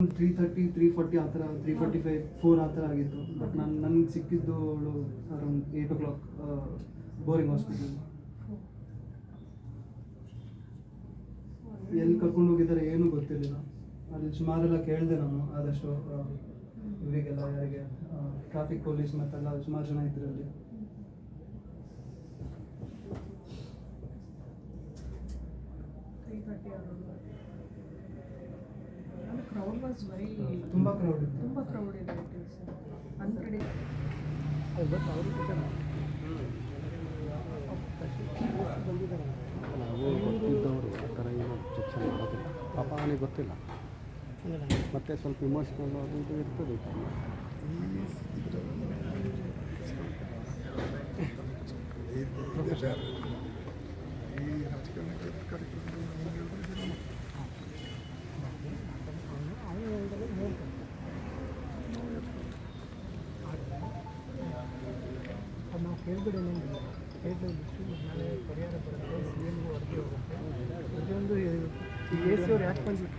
Three thirty three forty ಆ ಥರ three forty five four ಆ ಥರ ಆಗಿತ್ತು. ಬಟ್ ನಾನು, ನನಗೆ ಸಿಕ್ಕಿದ್ದು ಅವಳು around eight o'clock Bowring hospital ಎಲ್ಲಿ ಕರ್ಕೊಂಡು ಹೋಗಿದ್ದಾರೆ ಏನೂ ಗೊತ್ತಿರಲಿಲ್ಲ. ಅಲ್ಲಿ ಸುಮಾರೆಲ್ಲ ಕೇಳಿದೆ ನಾನು ಆದಷ್ಟು ಇವರಿಗೆಲ್ಲ ಯಾರಿಗೆ ಟ್ರಾಫಿಕ್ ಪೊಲೀಸ್ ಮತ್ತೆಲ್ಲ ಸುಮಾರು ಜನ ಇದ್ರು ಅಲ್ಲಿ. ತರ್ಟಿ ವಾಸ್ ವೆರಿ ತುಂಬ ಕ್ರೌಡ್ ಇತ್ತು ತುಂಬ ಕ್ರೌಡ್ ಇದೆ ಇಟ್ ಇಸ್ ಅನ್ಪ್ರೆಡಿ ನಾವು ಗೊತ್ತಿದ್ದವರು ಆ ಥರ ಏನು ಚರ್ಚೆ ಮಾಡೋದಿಲ್ಲ. ಪಾಪ ಅವನಿಗೆ ಗೊತ್ತಿಲ್ಲ. ಮತ್ತೆ ಸ್ವಲ್ಪ ಇಮೋಷ್ನಲ್ ಅದು ಇದು ಇರ್ತದೆ ನಾವು ಪರಿಹಾರ ಬರುತ್ತೆ ಸಿ ಹೋಗುತ್ತೆ. ಪ್ರತಿಯೊಂದು ಎ ಸಿ ಅವ್ರು ಯಾಕೆ ಬಂದ್ಬಿಟ್ಟು